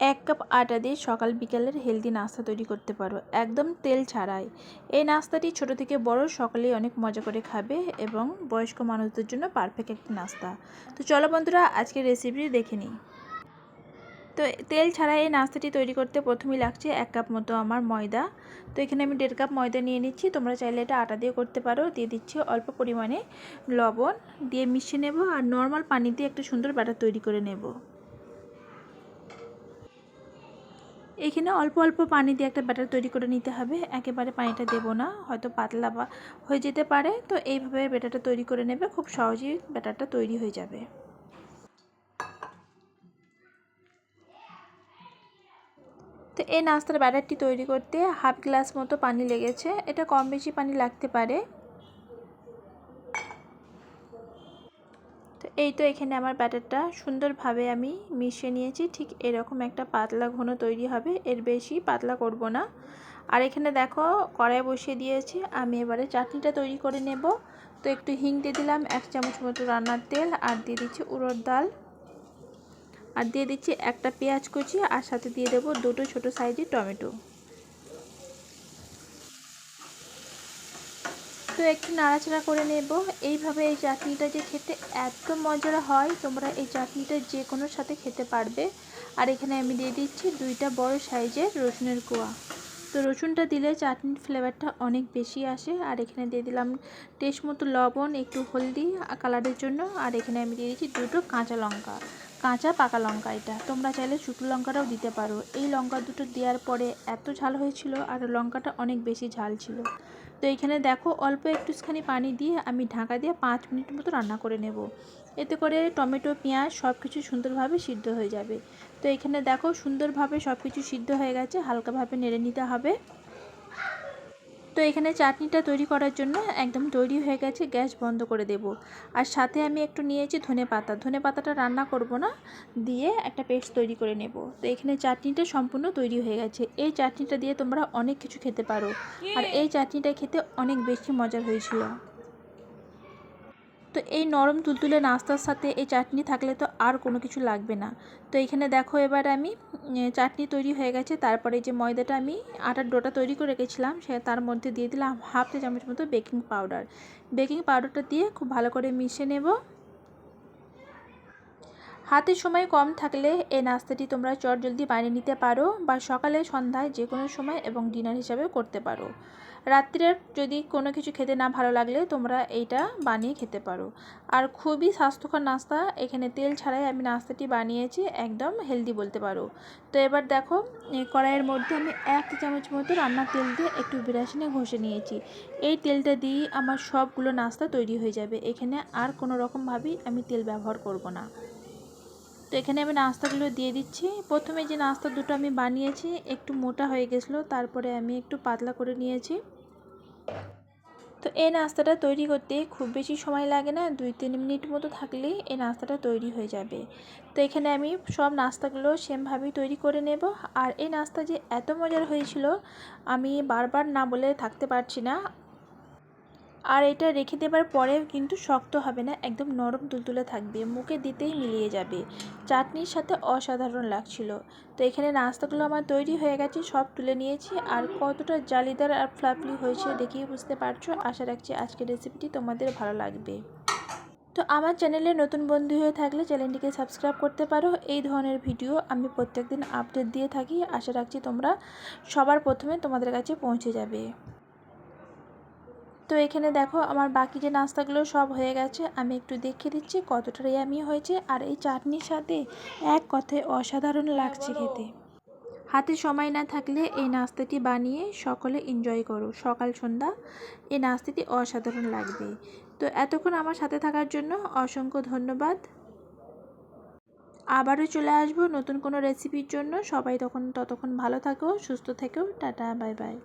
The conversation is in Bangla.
এক কাপ আটা দিয়ে সকাল বিকালের হেলদি নাস্তা তৈরি করতে পারো। একদম তেল ছাড়াই। এই নাস্তাটি ছোট থেকে বড়, সকলেই অনেক মজা করে খাবে এবং বয়স্ক মানুষদের জন্য পারফেক্ট একটি নাস্তা। তো চলো বন্ধুরা আজকে রেসিপি দেখে নিই। তো তেল ছাড়া এই নাস্তাটি তৈরি করতে প্রথমেই লাগছে এক কাপ মতো আমার ময়দা। তো এখানে আমি দেড় কাপ ময়দা নিয়ে নিচ্ছি। তোমরা চাইলে এটা আটা দিয়ে করতে পারো। দিয়ে দিচ্ছি অল্প পরিমাণে লবণ। দিয়ে মিশিয়ে নেব আর নর্মাল পানি দিয়ে একটা সুন্দর ব্যাটার তৈরি করে নেব। এখানে অল্প অল্প পানি দিয়ে একটা ব্যাটার তৈরি করে নিতে হবে। একেবারে পানিটা দেব না, হয়তো পাতলা বা হয়ে যেতে পারে। তো এইভাবে ব্যাটারটা তৈরি করে নেবে, খুব সহজেই ব্যাটারটা তৈরি হয়ে যাবে। তো এই নাস্তার ব্যাটারটি তৈরি করতে হাফ গ্লাস মতো পানি লেগেছে। এটা কম বেশি পানি লাগতে পারে তো এই তো এখানে আমার ব্যাটারটা। সুন্দরভাবে আমি মিশিয়ে নিয়েছি, ঠিক এরকম একটা পাতলা ঘন তৈরি হবে, এর বেশি পাতলা করব না। আর এখানে দেখো, কড়াই বসিয়ে দিয়েছি, আমি এবারে চাটনিটা তৈরি করে নেব। তো একটু হিং দিয়ে দিলাম, এক চামচ মতো রান্নার তেল, আর দিয়ে দিচ্ছি উড়োর ডাল। আর দিয়ে দিচ্ছি একটা পেঁয়াজ কুচি, আর সাথে দিয়ে দেবো দুটো ছোট সাইজের টমেটো। তো একটু নাড়াচাড়া করে নেব। এইভাবে এই চাটনিটা যে খেতে এত মজার হয়, তোমরা এই চাটনিটা যে কোনো সাথে খেতে পারবে। আর এখানে আমি দিয়ে দিচ্ছি দুইটা বড় সাইজের রসুনের কোয়া। তো রসুনটা দিলে চাটনির ফ্লেভারটা অনেক বেশি আসে। আর এখানে দিয়ে দিলাম টেস্ট মতো লবণ, একটু হলদি কালারের জন্য। আর এখানে আমি দিয়ে দিচ্ছি দুটো কাঁচা লঙ্কা। কাঁচা পাকা লঙ্কা এটা। তোমরা চাইলে শুকনো লঙ্কাটাও দিতে পারো। এই লঙ্কা দুটো দেওয়ার পরে এত ঝাল হয়েছিল আর লঙ্কাটা অনেক বেশি ঝাল ছিল। তো এইখানে দেখো অল্প একটুখানি পানি দিয়ে আমি ঢাকা দিয়ে পাঁচ মিনিট মতো রান্না করে নেব। এতে করে টমেটো, পেঁয়াজ সব কিছু সুন্দরভাবে সিদ্ধ হয়ে যাবে। তো এখানে দেখো সুন্দরভাবে সব কিছু সিদ্ধ হয়ে গেছে, হালকাভাবে নেড়ে নিতে হবে। তো এখানে চাটনিটা তৈরি করার জন্য একদম তৈরি হয়ে গেছে, গ্যাস বন্ধ করে দেব। আর সাথে আমি একটু নিয়েছি ধনে পাতা। ধনে পাতাটা রান্না করব না, দিয়ে একটা পেস্ট তৈরি করে নেব। তো এখানে চাটনিটা সম্পূর্ণ তৈরি হয়ে গেছে। এই চাটনিটা দিয়ে তোমরা অনেক কিছু খেতে পারো। আর এই চাটনিটা খেতে অনেক বেশি মজার হয়েছিল। তো এই নরম তুলতুলে নাস্তার সাথে এই চাটনি থাকলে তো আর কোনো কিছু লাগবে না। তো এখানে দেখো এবার আমি চাটনি তৈরি হয়ে গেছে। তারপরে যে ময়দাটা আমি আটার ডোটা তৈরি করে রেখেছিলাম, সে তার মধ্যে দিয়ে দিলাম হাফ চা চামচ মতো বেকিং পাউডার। বেকিং পাউডারটা দিয়ে খুব ভালো করে মিশে নেব। হাতে সময় কম থাকলে এই নাস্তাটি তোমরা চট জলদি বানিয়ে নিতে পারো বা সকালে, সন্ধ্যায় যে কোনো সময় এবং ডিনার হিসাবে করতে পারো। রাত্রের যদি কোনো কিছু খেতে না ভালো লাগলে তোমরা এইটা বানিয়ে খেতে পারো। আর খুবই স্বাস্থ্যকর নাস্তা, এখানে তেল ছাড়াই আমি নাস্তাটি বানিয়েছি, একদম হেলদি বলতে পারো। তো এবার দেখো কড়াইয়ের মধ্যে আমি এক চামচ মতো রান্নার তেল দিয়ে একটু বিরাসিনে ঘষে নিয়েছি। এই তেলটা দিয়েই আমার সবগুলো নাস্তা তৈরি হয়ে যাবে। এখানে আর কোনো রকমভাবেই আমি তেল ব্যবহার করব না। তো এখানে আমি নাস্তাগুলো দিয়ে দিচ্ছি। প্রথমে যে নাস্তা দুটো আমি বানিয়েছি, একটু মোটা হয়ে গেছিল, তারপরে আমি একটু পাতলা করে নিয়েছি। তো এই নাস্তাটা তৈরি করতে খুব বেশি সময় লাগে না, দুই তিন মিনিট মতো থাকলেই এই নাস্তাটা তৈরি হয়ে যাবে। তো এখানে আমি সব নাস্তাগুলো সেমভাবেই তৈরি করে নেব। আর এই নাস্তা যে এত মজার হয়েছিল, আমি বারবার না বলে থাকতে পারছি না। আর এটা রেখে দেবার পরে কিন্তু শক্ত হবে না, একদম নরম তুলতুলে থাকবে, মুখে দিতেই মিলিয়ে যাবে। চাটনির সাথে অসাধারণ লাগছিল। তো এখানে নাস্তাগুলো আমার তৈরি হয়ে গেছে, সব তুলে নিয়েছি। আর কতটা জালিদার আর ফ্লাফলি হয়েছে দেখিয়ে বুঝতে পারছ, আশা রাখছি আজকের রেসিপিটি তোমাদের ভালো লাগবে। তো আমার চ্যানেলে নতুন বন্ধু হয়ে থাকলে চ্যানেলটিকে সাবস্ক্রাইব করতে পারো। এই ধরনের ভিডিও আমি প্রত্যেকদিন আপডেট দিয়ে থাকি। আশা রাখছি তোমরা সবার প্রথমে তোমাদের কাছে পৌঁছে যাবে। তো এখানে দেখো আমার বাকি যে নাস্তাগুলো সব হয়ে গেছে, আমি একটু দেখিয়ে দিচ্ছি কতটাই আমি হয়েছে আর এই চাটনির সাথে এক কথায় অসাধারণ লাগছে খেতে। হাতে সময় না থাকলে এই নাস্তাটি বানিয়ে সকলে এনজয় করো। সকাল, সন্ধ্যা এই নাস্তাটি অসাধারণ লাগবে। তো এতক্ষণ আমার সাথে থাকার জন্য অসংখ্য ধন্যবাদ। আবারও চলে আসব নতুন কোনো রেসিপির জন্য। সবাই তখন, ততক্ষণ ভালো থাকো, সুস্থ থেকো। Tata bye bye